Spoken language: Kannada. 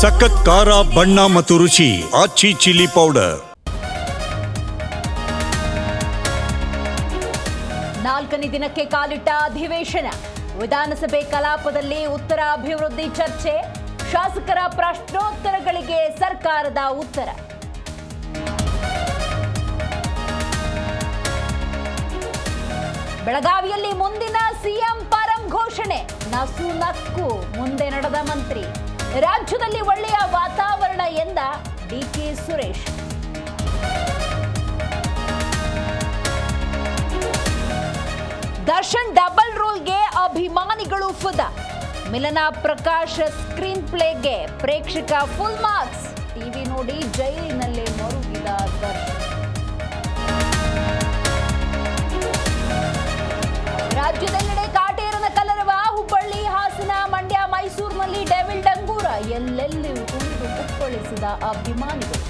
ಸಖತ್ ಖಾರ, ಬಣ್ಣ ಮತ್ತು ರುಚಿ, ಆಚಿ ಚಿಲ್ಲಿ ಪೌಡರ್. ನಾಲ್ಕನೇ ದಿನಕ್ಕೆ ಕಾಲಿಟ್ಟ ಅಧಿವೇಶನ, ವಿಧಾನಸಭೆ ಕಲಾಪದಲ್ಲಿ ಉತ್ತರ ಅಭಿವೃದ್ಧಿ ಚರ್ಚೆ, ಶಾಸಕರ ಪ್ರಶ್ನೋತ್ತರಗಳಿಗೆ ಸರ್ಕಾರದ ಉತ್ತರ. ಬೆಳಗಾವಿಯಲ್ಲಿ ಮುಂದಿನ ಸಿಎಂ ಪರಂ ಘೋಷಣೆ, ನಸು ನಕ್ಕು, ಮುಂದೆ ನಡೆದ ಮಂತ್ರಿ. ರಾಜ್ಯದಲ್ಲಿ ಒಳ್ಳೆಯ ವಾತಾವರಣ ಎಂದ ಡಿಕೆ ಸುರೇಶ್. ದರ್ಶನ್ ಡಬಲ್ ರೋಲ್ಗೆ ಅಭಿಮಾನಿಗಳು ಫುದ. ಮಿಲನ ಪ್ರಕಾಶ್ ಸ್ಕ್ರೀನ್ ಪ್ಲೇಗೆ ಪ್ರೇಕ್ಷಕ ಫುಲ್ ಮಾರ್ಕ್ಸ್. ಟಿವಿ ನೋಡಿ ಜೈಲಿನಲ್ಲೇ ಮರುಗಿದ ಎಲ್ಲೆಲ್ಲಿ ಉಳಿದು ಕುಪ್ಪಳಿಸಿದ ಅಭಿಮಾನಿಗಳು.